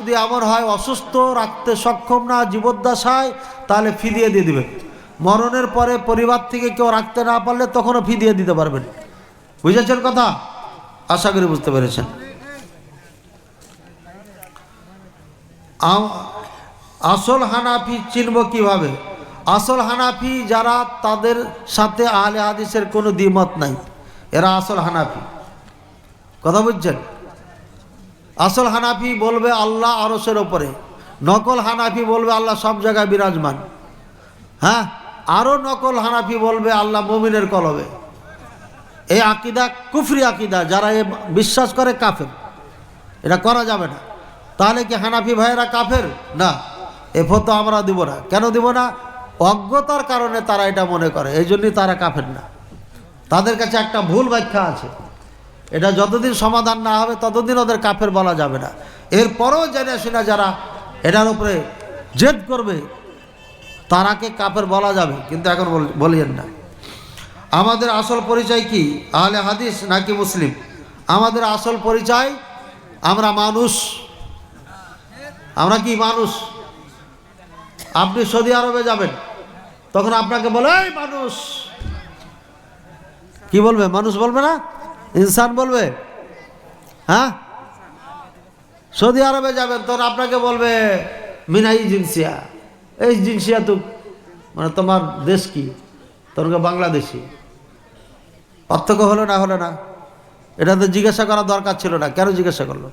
যদি এমন হয় অসুস্থ, রাখতে সক্ষম না, জীবদ্দশায়, তাহলে ফি দিয়ে দিয়ে দিবেন। মরণের পরে পরিবার থেকে কেউ রাখতে না পারলে তখনও ফি দিয়ে দিতে পারবেন। বুঝেছেন কথা? আশা করি বুঝতে পেরেছেন। আসল হানাফি চিনব কীভাবে? আসল হানাফি যারা, তাদের সাথে আহলে হাদিসের কোনো দ্বিমত নাই। এরা আসল হানাফি। কথা বুঝছেন? আসল হানাফি বলবে আল্লাহ আরসের ওপরে। নকল হানাফি বলবে আল্লাহ সব জায়গায় বিরাজমান। হ্যাঁ? আরও নকল হানাফি বলবে আল্লাহ মমিনের কলবে। এই আকিদা কুফরি আকিদা, যারা এ বিশ্বাস করে কাফের। এটা করা যাবে না। তাহলে কি হানাফি ভাইয়েরা কাফের? না। এ ফতো আমরা দিব না। কেন দিব না? অজ্ঞতার কারণে তারা এটা মনে করে। এই জন্যই তারা কাফের না। তাদের কাছে একটা ভুল ব্যাখ্যা আছে। এটা যতদিন সমাধান না হবে, ততদিন ওদের কাফের বলা যাবে না। এরপরেও জেনে শুনে যারা এটার উপরে জেদ করবে তারাকে কাফের বলা যাবে? কিন্তু এখন বল- বলিয়েন না। আমাদের আসল পরিচয় কি? আহলে হাদিস নাকি মুসলিম? আমাদের আসল পরিচয়, আমরা মানুষ। আমরা কি মানুষ? আপনি সৌদি আরবে যাবেন, তখন আপনাকে বলে, "এই মানুষ! কি বলবে? মানুষ বলবে না? ইনসান বলবে? হ্যাঁ? সৌদি আরবে যাবেন, তখন আপনাকে বলবে মিনাই জিনসিয়া। এই জিনসিয়া তো মানে তোমার দেশ কি? তোরকে বাংলাদেশি? পার্থক্য হলো না হলো না। এটা তো জিজ্ঞাসা করা দরকার ছিল না। কেন জিজ্ঞাসা করল?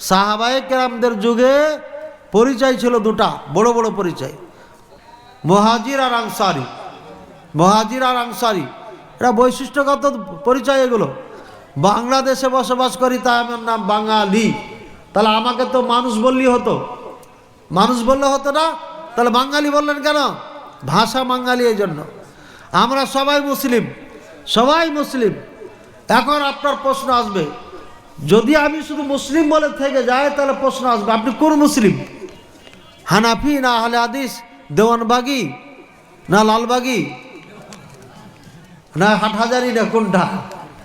সাহাবায়ে কেরামদের যুগে পরিচয় ছিল দুটা, বড় বড় পরিচয়। মহাজির আর আনসারি। মহাজির আর আনসারি। এটা বৈশিষ্ট্যগত পরিচয় এগুলো। বাংলাদেশে বসবাস করি, তাই আমার নাম বাঙালি। তাহলে আমাকে তো মানুষ বললেই হতো। মানুষ বললে হতো না, তাহলে বাঙালি বললেন কেন? ভাষা বাঙালি এই জন্য। আমরা সবাই মুসলিম সবাই মুসলিম। এখন আপনার প্রশ্ন আসবে, যদি আমি শুধু মুসলিম বলে থেকে যাই, তাহলে প্রশ্ন আসবে, আপনি কোন মুসলিম? হানাফি না আহলে আদিস দেওয়ানবাগি না লালবাগি? না হাটহাজারি না কোনটা?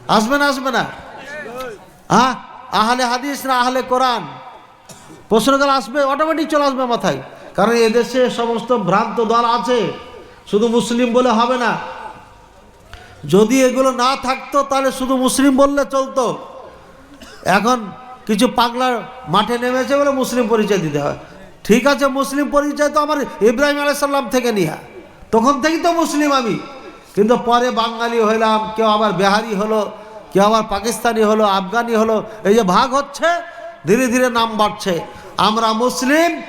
আসবে না আসবে না? হ্যাঁ? আহলে হাদিস না আহলে কোরআন? প্রশ্নকাল আসবে? অটোমেটিক চলে আসবে মাথায়। কারণ এদেশে সমস্ত ভ্রান্ত দল আছে। শুধু মুসলিম বলে হবে না। যদি এগুলো না থাকতো, তাহলে শুধু মুসলিম বললে চলতো। এখন কিছু পাগলা মাঠে নেমেছে বলে মুসলিম পরিচয় দিতে হয়। ঠিক আছে, মুসলিম পরিচয় তো আমার ইব্রাহিম আলাইসাল্লাম থেকে নিয়া। তখন থেকেই তো মুসলিম আমি। কিন্তু পরে বাঙালি হইলাম, কেউ আবার বিহারি হলো, কেউ আবার পাকিস্তানি হলো, আফগানি হলো, এই যে ভাগ হচ্ছে, ধীরে ধীরে নাম বাড়ছে। আমরা মুসলিম,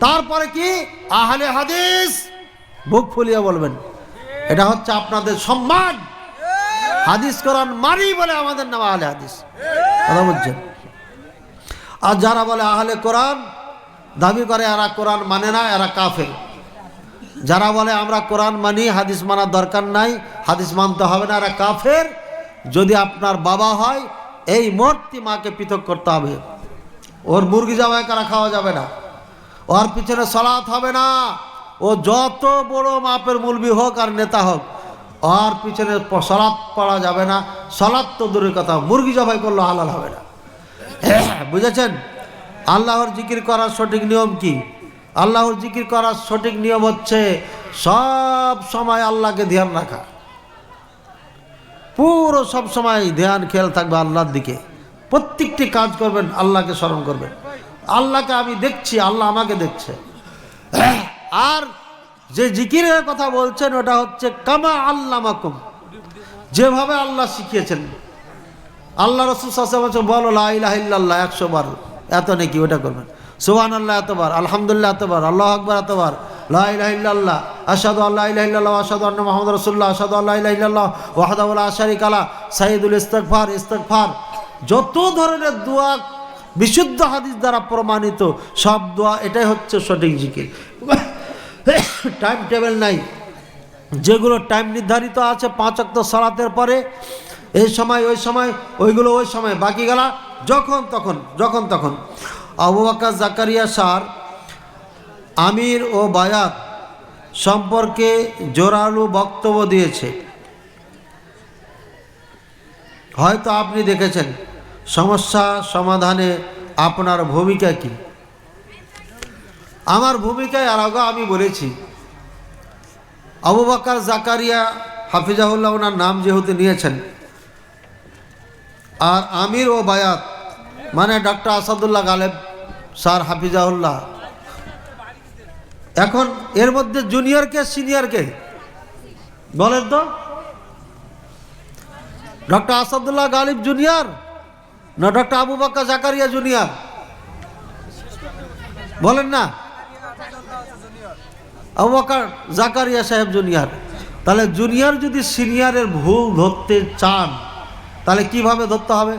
তারপরে কি? আহলে হাদিস। বুক ফুলিয়ে বলবেন। এটা হচ্ছে আপনাদের সম্মান। হাদিস কোরআন মারি বলে আমাদের নাম আহলে হাদিস। কথা বলছেন আর যারা বলে আহলে কোরআন, দাবি করে এরা কোরআন মানে না, এরা কাফের। যারা বলে আমরা কোরআন মানি, হাদিস মানার দরকার নাই, হাদিস মানতে হবে না, এরা কাফের। যদি আপনার বাবা হয়, এই মূর্তি মাকে পৃথক করতে হবে। ওর মুরগি জামাই করা খাওয়া যাবে না? ওর পিছনে সলাৎ হবে না। ও যত বড় মাপের মুলবি হোক আর নেতা হোক, ওর পিছনে সলাৎ পড়া যাবে না। সলাৎ তো দূরের কথা, মুরগি জবাই করলে হালাল হবে না। বুঝেছেন? আল্লাহর জিকির করার সঠিক নিয়ম কি? আল্লাহর জিকির করার সঠিক নিয়ম হচ্ছে সব সময় আল্লাহকে ধ্যান রাখা। পুরো সব সময় ধ্যান, খেয়াল থাকবে আল্লাহর দিকে। প্রত্যেকটি কাজ করবেন, আল্লাহকে স্মরণ করবেন। আল্লাহকে আমি দেখছি, আল্লাহ আমাকে দেখছে। আর যে জিকিরের কথা বলছেন, ওটা হচ্ছে কামা আল্লাহ মাকুম যেভাবে আল্লাহ শিখিয়েছেন। আল্লাহ রসুল বলো লাহ একশো বার। এত নাকি ওটা করবেন। সুহান আল্লাহ এতবার, আলহামদুলিল্লাহ এতবার, আল্লাহ আকবর এতবার লাহ আসাদু আল্লাহ ইল্লাহ আসাদু আন্ন মোহাম্মদ রসুল্লাহ আসাদু আল্লাহ ইল্লাহ ওয়াহাদাউল্লাহ আশারিক আলা সাইদুল ইস্তকফার ইস্তকফার যত ধরনের দোয়া বিশুদ্ধ হাদিস দ্বারা প্রমাণিত, সব দোয়া এটাই হচ্ছে সঠিক জিকির। টাইম টেবিল নাই। যেগুলো টাইম নির্ধারিত আছে পাঁচ অক্ত সালাতের পরে, এই সময়, ওই সময়, ওইগুলো ওই সময়, বাকি গেলা যখন তখন যখন তখন আবু বাক্কা জাকারিয়া সার আমির ও বায়াত সম্পর্কে জোরালো বক্তব্য দিয়েছে। হয়তো আপনি দেখেছেন, সমস্যা সমাধানে আপনার ভূমিকা কী? আমার ভূমিকায় আর আগে আমি বলেছি, আবু বাক্কার জাকারিয়া হাফিজাহুল্লাহ ওনার নাম যেহেতু নিয়েছেন, আর আমির ও বায়াত মানে ডক্টর আসাদুল্লাহ গালেব স্যার হাফিজাহুল্লাহ। এখন এর মধ্যে জুনিয়র কে সিনিয়র কে? বলেন তো। ডক্টর আসাদুল্লাহ গালিব জুনিয়র না ডক্টর আবু বাক্কা জাকারিয়া জুনিয়র বলেন না। আবু বাক্কার জাকারিয়া সাহেব জুনিয়র তাহলে জুনিয়র যদি সিনিয়রের ভুল ধরতে চান, তাহলে কীভাবে ধরতে হবে?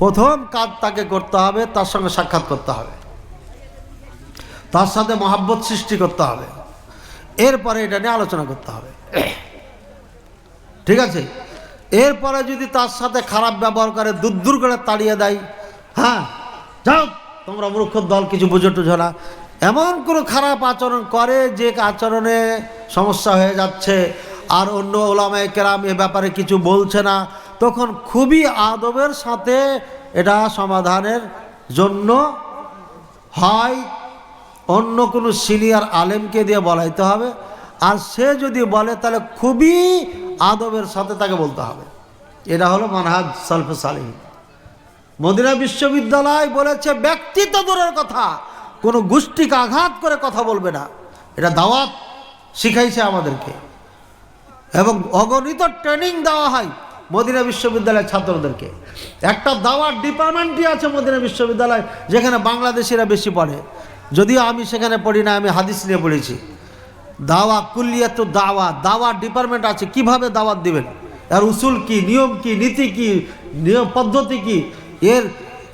প্রথম কাজ তাকে করতে হবে, তার সঙ্গে সাক্ষাৎ করতে হবে। তার সাথে মহাব্বত সৃষ্টি করতে হবে। এরপরে এটা নিয়ে আলোচনা করতে হবে। ঠিক আছে? এরপরে যদি তার সাথে খারাপ ব্যবহার করে, দূর দূর করে তাড়িয়ে দেয় হ্যাঁ যাও, তোমরা মূর্খ দল, কিছু বুঝো টুঝো না। এমন কোনো খারাপ আচরণ করে যে আচরণে সমস্যা হয়ে যাচ্ছে, আর অন্য ওলামায় কেরাম এ ব্যাপারে কিছু বলছে না তখন খুবই আদবের সাথে এটা সমাধানের জন্য হয়। অন্য কোনো সিনিয়র আলেমকে দিয়ে বলাইতে হবে। আর সে যদি বলে, তাহলে খুবই আদবের সাথে তাকে বলতে হবে। এটা হলো মানহাজ সালফে সালিম মদিনা বিশ্ববিদ্যালয় বলেছে ব্যক্তিত্ব দূরের কথা, কোনো গোষ্ঠীকে আঘাত করে কথা বলবে না। এটা দাওয়াত শিখাইছে আমাদেরকে। এবং অগণিত ট্রেনিং দেওয়া হয়। মদিনা বিশ্ববিদ্যালয়ের ছাত্রদেরকে। একটা দাওয়ার ডিপার্টমেন্টই আছে মদিনা বিশ্ববিদ্যালয়, যেখানে বাংলাদেশিরা বেশি পড়ে। যদিও আমি সেখানে পড়ি না, আমি হাদিস নিয়ে পড়েছি। দাওয়া কুল্লিয়াত দাওয়া দাওয়া ডিপার্টমেন্ট আছে, কীভাবে দাওয়াত দিবেন? এর উসুল কি, নিয়ম কি, নীতি কি, নিয়ম পদ্ধতি কি, এর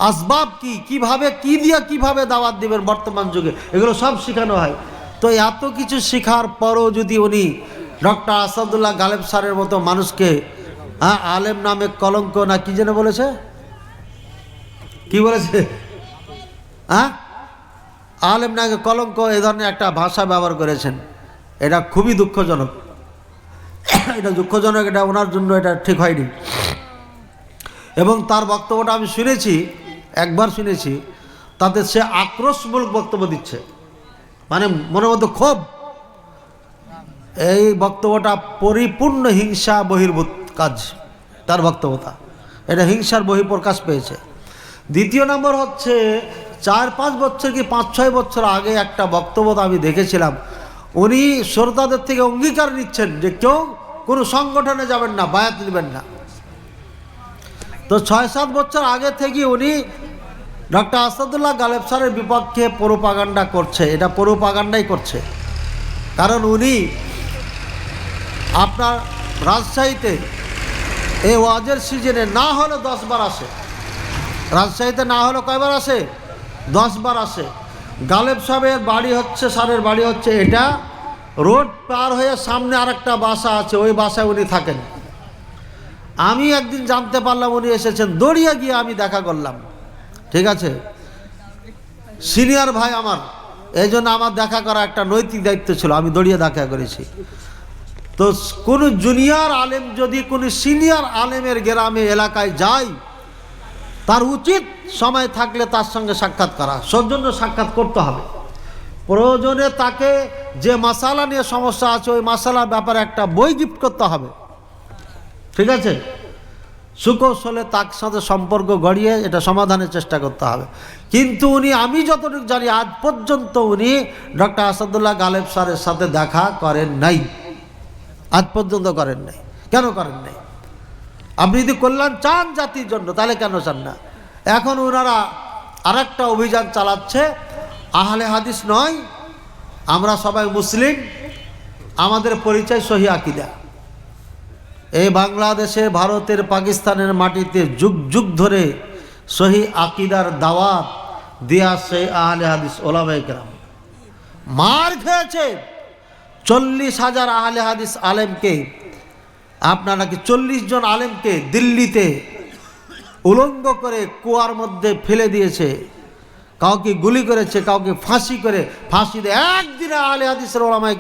আসবাব কি, কীভাবে, কি দিয়ে কীভাবে দাওয়াত দিবেন বর্তমান যুগে? এগুলো সব শেখানো হয়। তো এত কিছু শেখার পরও যদি উনি ডক্টর আসাদুল্লাহ গালেব স্যারের মতো মানুষকে হ্যাঁ আলেম নামে কলঙ্ক না, কি যেন বলেছে? কি বলেছে? হ্যাঁ আলেম নামে কলঙ্ক এ ধরনের একটা ভাষা ব্যবহার করেছেন। এটা খুবই দুঃখজনক। এটা দুঃখজনক, এটা ওনার জন্য এটা ঠিক হয়নি। এবং তার বক্তব্যটা আমি শুনেছি, একবার শুনেছি, তাতে সে আক্রোশমূলক বক্তব্য দিচ্ছে। মানে মনের মধ্যে ক্ষোভ। এই বক্তব্যটা পরিপূর্ণ হিংসা বহির্ভূত। কাজ, তার বক্তব্যতা। এটা হিংসার বহিঃপ্রকাশ পেয়েছে। দ্বিতীয় নম্বর হচ্ছে, চার পাঁচ বছর কি পাঁচ ছয় বছর আগে একটা বক্তব্য আমি দেখেছিলাম। উনি শ্রোতাদের থেকে অঙ্গীকার নিচ্ছেন যে কেউ কোনো সংগঠনে যাবেন না, বায়াত নেবেন না। তো ছয় সাত বছর আগে থেকে উনি ডক্টর আসাদুল্লাহ গালেব স্যারের বিপক্ষে পরোপাগান্ডা করছে। এটা পরোপাগান্ডাই করছে। কারণ উনি আপনার রাজশাহীতে এই ওয়াজের সিজনে না হলে দশবার আসে। রাজশাহীতে না হলে কয়বার আসে? দশবার আসে। গালেব সাহেবের বাড়ি হচ্ছে, স্যারের বাড়ি হচ্ছে এটা। রোড পার হয়ে সামনে আরেকটা বাসা আছে, ওই বাসায় উনি থাকেন। আমি একদিন জানতে পারলাম উনি এসেছেন। দৌড়িয়ে গিয়ে আমি দেখা করলাম। ঠিক আছে? সিনিয়র ভাই আমার। এই জন্য আমার দেখা করা একটা নৈতিক দায়িত্ব ছিল। আমি দৌড়িয়ে দেখা করেছি। তো কোনো জুনিয়র আলেম যদি কোনো সিনিয়র আলেমের গ্রামে, এলাকায় যায়, তার উচিত সময় থাকলে তার সঙ্গে সাক্ষাৎ করা। সৌজন্য সাক্ষাৎ করতে হবে। প্রয়োজনে তাকে যে মশালা নিয়ে সমস্যা আছে, ওই মশালার ব্যাপারে একটা বই গিফট করতে হবে। ঠিক আছে? সুকৌশলে তার সাথে সম্পর্ক গড়িয়ে এটা সমাধানের চেষ্টা করতে হবে। কিন্তু উনি, আমি যতটুকু জানি, আজ পর্যন্ত উনি ডক্টর আসাদুল্লাহ গালেব স্যারের সাথে দেখা করেন নাই। আজ পর্যন্ত করেন নাই। কেন করেন নাই? আপনি যদি কল্যাণ চান জাতির জন্য, তাহলে কেন চান না? এখন ওনারা আর একটা অভিযান চালাচ্ছে, আহলে হাদিস নয়, আমরা সবাই মুসলিম, আমাদের পরিচয় সহি আকিদা। এই বাংলাদেশে, ভারতের, পাকিস্তানের মাটিতে যুগ যুগ ধরে সহি আকিদার দাওয়াত দিয়ে আসছে আহলে হাদিস ওলামাইকরাম মার খেয়েছে। চল্লিশ হাজার আহলে হাদিস আলেমকে, আপনার নাকি চল্লিশ জন আলেমকে দিল্লিতে উলঙ্গ করে কুয়ার মধ্যে ফেলে দিয়েছে, কাউকে গুলি করেছে, কাউকে ফাঁসি করে, ফাঁসি দিয়ে একদিনে আলে হাদিসের ওলামাই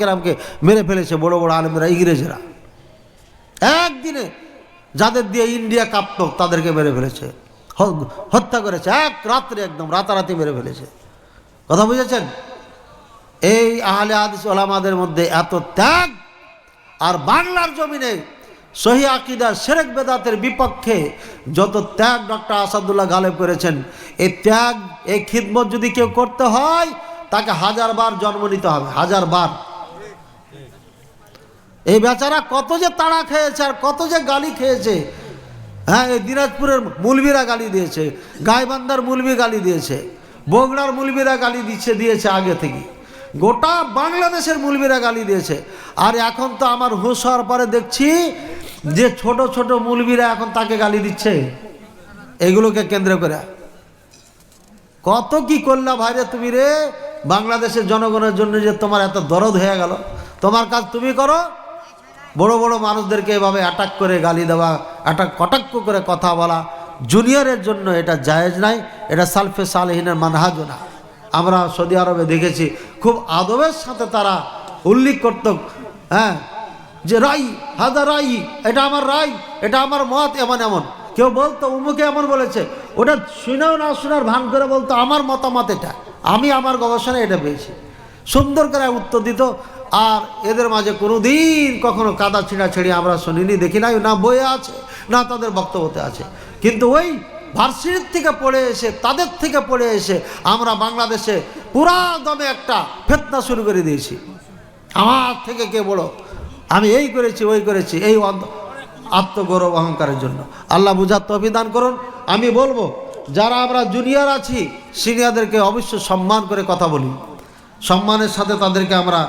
মেরে ফেলেছে বড় বড় আলেমরা, ইংরেজরা। একদিনে যাদের দিয়ে ইন্ডিয়া কাঁপত, তাদেরকে মেরে ফেলেছে। হত্যা করেছে, এক রাত্রে একদম রাতারাতি মেরে ফেলেছে। কথা বুঝেছেন? এই আহলে হাদিস ওলামাদের মধ্যে এত ত্যাগ আর বাংলার জমিনে সহি আকিদা সেরেক বেদাতের বিপক্ষে যত ত্যাগ ডক্টর আসাদুল্লাহ গালেব করেছেন, এই ত্যাগ, এই খিদমত যদি কেউ করতে হয়, তাকে হাজার বার জন্ম নিতে হবে, হাজার বার। এই বেচারা কত যে তাড়া খেয়েছে আর কত যে গালি খেয়েছে। হ্যাঁ এই দিনাজপুরের মুলবিরা গালি দিয়েছে, গাইবান্ধার মুলবি গালি দিয়েছে, বগুড়ার মুলবিরা গালি দিচ্ছে, দিয়েছে আগে থেকে গোটা বাংলাদেশের মুলবিরা গালি দিয়েছে। আর এখন তো আমার হুঁশ হওয়ার পরে দেখছি যে ছোট ছোট মুলবিরা এখন তাকে গালি দিচ্ছে। এগুলোকে কেন্দ্র করে। কত কি করলা ভাইরে তুমি রে? বাংলাদেশের জনগণের জন্য যে তোমার এত দরদ হয়ে গেল। তোমার কাজ তুমি করো। বড় বড় মানুষদেরকে এভাবে অ্যাটাক করে গালি দেওয়া অ্যাটাক কটাক্ষ করে কথা বলা। জুনিয়রের জন্য এটা জায়েজ নাই। এটা সালফে সালহিনের মানহাজও না। আমরা সৌদি আরবে দেখেছি, খুব আদবের সাথে তারা উল্লেখ করত হ্যাঁ যে রাই, হাদা রাই, এটা আমার রাই, এটা আমার মত, এমন এমন। কেউ বলতো, উমুকে এমন বলেছে, ওটা শুনেও না শোনার ভান করে বলতো, আমার মতামত এটা, আমি আমার গবেষণায় এটা পেয়েছি। সুন্দর করে উত্তর দিত, আর এদের মাঝে কোনো দিন কখনো কাদা ছিঁড়া ছিঁড়ি আমরা শুনিনি, দেখি নাই, না বইয়ে আছে, না তাদের বক্তব্যতে আছে। কিন্তু ওই ভার্সিটির থেকে পড়ে এসে, তাদের থেকে পড়ে এসে আমরা বাংলাদেশে পুরা দমে একটা ফেতনা শুরু করে দিয়েছি। আমার থেকে কে বড় আমি এই করেছি, ওই করেছি, এই আত্মগৌরব অহংকারের জন্য। আল্লাহ বুঝার তফিদান করুন। আমি বলব, যারা আমরা জুনিয়র আছি সিনিয়রদেরকে অবশ্যই সম্মান করে কথা বলি। সম্মানের সাথে তাদেরকে আমরা